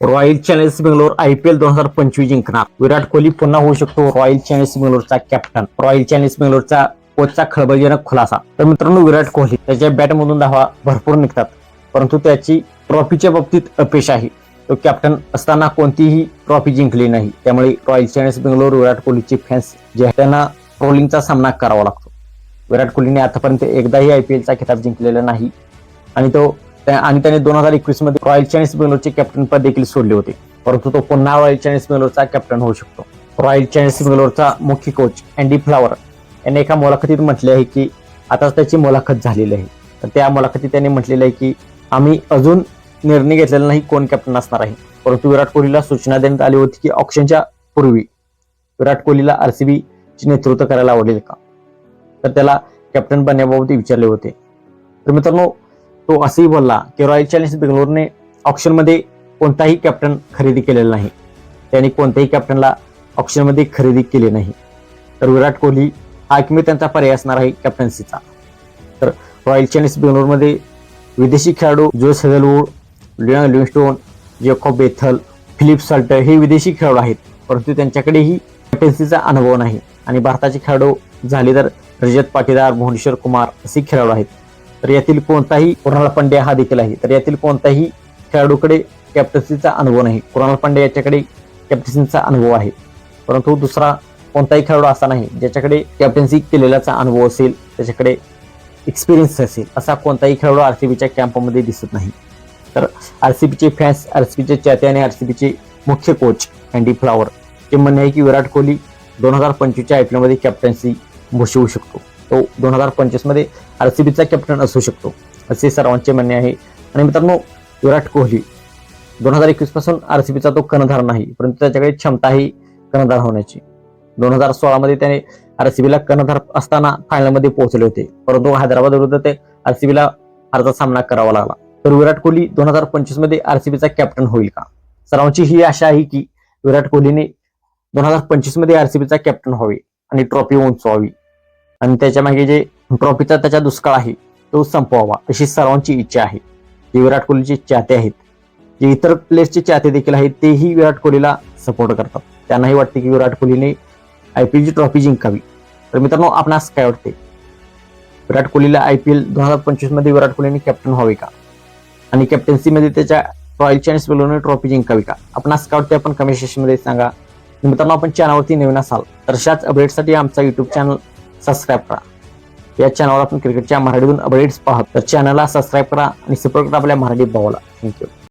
Royal Challengers Bangalore I P L दोन हजार पंचवीस जिंकणार. विराट कोहली पुन्हा होऊ शकतो रॉयल चॅलेंजर्स बेंगलोरचा कॅप्टन रॉयल चॅलेंजर्स बेंगलोरचा कोचचा खळबळजनक खुलासा. तर मित्रांनो विराट कोहली त्याच्या बॅटमधून धावा भरपूर निघतात. परंतु त्याची ट्रॉफीच्या बाबतीत अपेक्षा आहे. तो कॅप्टन असताना कोणतीही ट्रॉफी जिंकली नाही. त्यामुळे रॉयल चॅलेंजर्स बेंगलोर विराट कोहलीचे फॅन्स जे आहेत त्यांना ट्रोलिंगचा सामना करावा लागतो. विराट कोहलीने आतापर्यंत एकदाही आय पी एलचा खिताब जिंकलेला नाही. आणि तो आणि त्याने दोन हजार एकवीसमध्ये रॉयल चॅलेंज बेंगलोरचे कॅप्टन पद देखील सोडले होते. परंतु तो पुन्हा रॉयल चॅलेंज बेंगलोरचा कॅप्टन होऊ शकतो. रॉयल चॅलेंज बेंगलोरचा मुख्य कोच अँडी फ्लावर यांनी एका मुलाखतीत म्हटले आहे की आता त्याची मुलाखत झालेली आहे. तर त्या मुलाखतीत त्यांनी म्हटलेलं आहे की आम्ही अजून निर्णय घेतलेला नाही कोण कॅप्टन असणार आहे. परंतु विराट कोहलीला सूचना देण्यात आली होती की ऑप्शनच्या पूर्वी विराट कोहलीला आरसीबी चे नेतृत्व करायला आवडेल का? तर त्याला कॅप्टन बनण्याबाबत विचारले होते. तर मित्रांनो तो असंही बोलला की रॉयल चॅलेंजर्स बेंगलोरने ऑप्शनमध्ये कोणताही कॅप्टन खरेदी केलेला नाही. त्यांनी कोणत्याही कॅप्टनला ऑप्शनमध्ये खरेदी केली नाही. तर विराट कोहली हा एकमेव त्यांचा पर्याय असणार आहे कॅप्टन्सीचा तर रॉयल चॅलेंजर्स बेंगलोरमध्ये विदेशी खेळाडू Josh Hazlewood Liam Livingstone Jacob Bethell Philip Salter हे विदेशी खेळाडू आहेत. परंतु त्यांच्याकडेही कॅप्टन्सीचा अनुभव नाही. आणि भारताचे खेळाडू झाले तर रजत पाटीदार भुवनेश्वर कुमार असे खेळाडू आहेत. तर यातील कोणताही कुणाल पांड्या हा देखील आहे. तर यातील कोणताही खेळाडूकडे कॅप्टन्सीचा अनुभव नाही. कुणाल पांड्या याच्याकडे कॅप्टन्सीचा अनुभव आहे. परंतु दुसरा कोणताही खेळाडू असा नाही ज्याच्याकडे कॅप्टन्सी केलेल्याचा अनुभव असेल त्याच्याकडे एक्सपिरियन्स असेल असा कोणताही खेळाडू आर सी बीच्या कॅम्पमध्ये दिसत नाही. तर आर सी बीचे फॅन्स आर सी बीचे चाहते आणि आर सी बीचे मुख्य कोच अँडी फ्लावर ते म्हणणे आहे की विराट कोहली दोन हजार पंचवीसच्या आय पी एलमध्ये कॅप्टन्सी भूषवू शकतो. तो दोन हजार पंचवीसमध्ये आरसीबीचा कॅप्टन असू शकतो. असे सर्वांचे म्हणणे आहे. आणि मित्रांनो विराट कोहली दोन हजार एकवीसपासून आरसीबीचा तो कर्णधार नाही परंतु त्याच्याकडे क्षमता ही कर्णधार होण्याची. दोन हजार सोळा मध्ये त्याने आरसीबीला कर्णधार असताना फायनलमध्ये पोहोचले होते. परंतु हैदराबाद विरुद्ध ते आरसीबीला अर्धा सामना करावा लागला. तर विराट कोहली दोन हजार पंचवीसमध्ये आरसीबीचा कॅप्टन होईल का? सर्वांची ही आशा आहे की विराट कोहलीने दोन हजार पंचवीसमध्ये आरसीबीचा कॅप्टन व्हावे आणि ट्रॉफी उंचवावी. आणि त्याच्यामागे जे ट्रॉफीचा त्याचा दुष्काळ आहे तो संपवावा अशी सर्वांची इच्छा आहे. जे विराट कोहलीचे चाहते आहेत जे इतर प्लेयर्सचे चाहते देखील आहेत तेही विराट कोहलीला सपोर्ट करतात. त्यांनाही वाटते की विराट कोहलीने आय पी एलची ट्रॉफी जिंकावी. तर मित्रांनो आपणास काय वाटते? विराट कोहलीला आय पी एल दोन हजार पंचवीसमध्ये विराट कोहलीने कॅप्टन व्हावे का? आणि कॅप्टन्सीमध्ये त्याच्या रॉयल चॅलेंज बेलोने ट्रॉफी जिंकावी का? आपणास काय वाटते? आपण कमेंट सेक्शनमध्ये सांगा. मित्रांनो आपण चॅनलवरती नवीन असाल तर अशाच अपडेटसाठी आमचा युट्यूब चॅनल सबस्क्राईब करा. या चॅनलवर आपण क्रिकेटच्या मराठीतून अपडेट्स पाहत. तर चॅनलला सबस्क्राईब करा आणि सपोर्ट करा आपल्या मराठी भावाला. थँक्यू